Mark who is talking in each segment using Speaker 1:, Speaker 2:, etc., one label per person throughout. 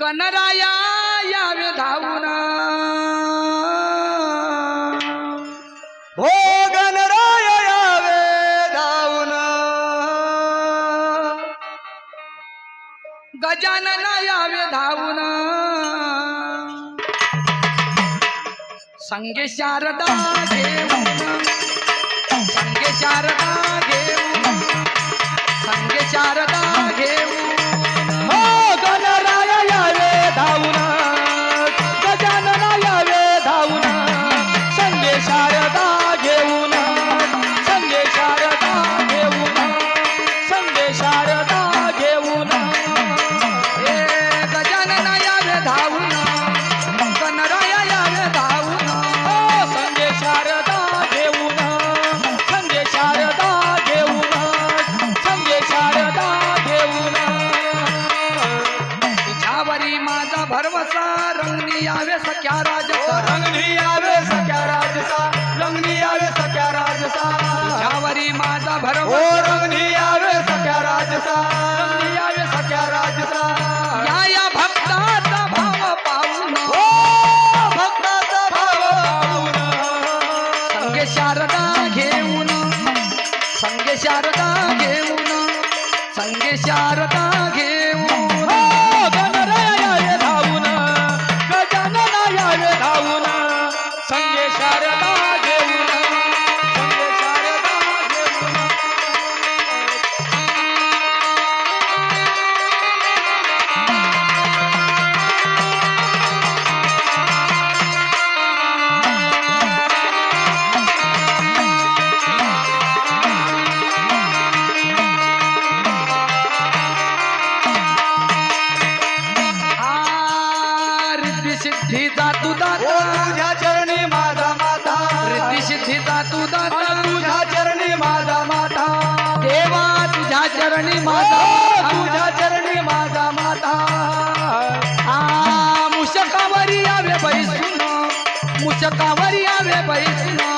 Speaker 1: गणराया यावे धावून.
Speaker 2: हो गणराय यावे धावून.
Speaker 1: गजानन यावे धावून. संगे शारदा घेऊन
Speaker 2: सा रंग नहीं आवे सख्या राज सा? रंग नहीं आवे
Speaker 1: राज सा? रंग नहीं आवे सख्या
Speaker 2: राज सा? झावरी
Speaker 1: माता भर
Speaker 2: ओ रंग नहीं आवे राज सा? रंग नहीं आवे
Speaker 1: राज सा? भक्ता भाव
Speaker 2: भाव
Speaker 1: संगे शारदा घेऊन। संगे शारदा घेऊन। संगे शारदा
Speaker 2: ओ
Speaker 1: दाता.
Speaker 2: तुझ्या चरणी माझा माता.
Speaker 1: रिद्धी सिद्धीचा तू दाता.
Speaker 2: तुझ्या चरणी माझा माता.
Speaker 1: देवा तुझ्या चरणी
Speaker 2: ओ तुझ्या चरणी माझा माता.
Speaker 1: आ मुशकावरी यावे बैसून मुशकावरी बैसून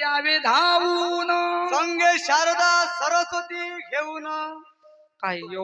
Speaker 1: यावे धावून.
Speaker 2: संगे शारदा सरस्वती घेऊन.
Speaker 1: काय योग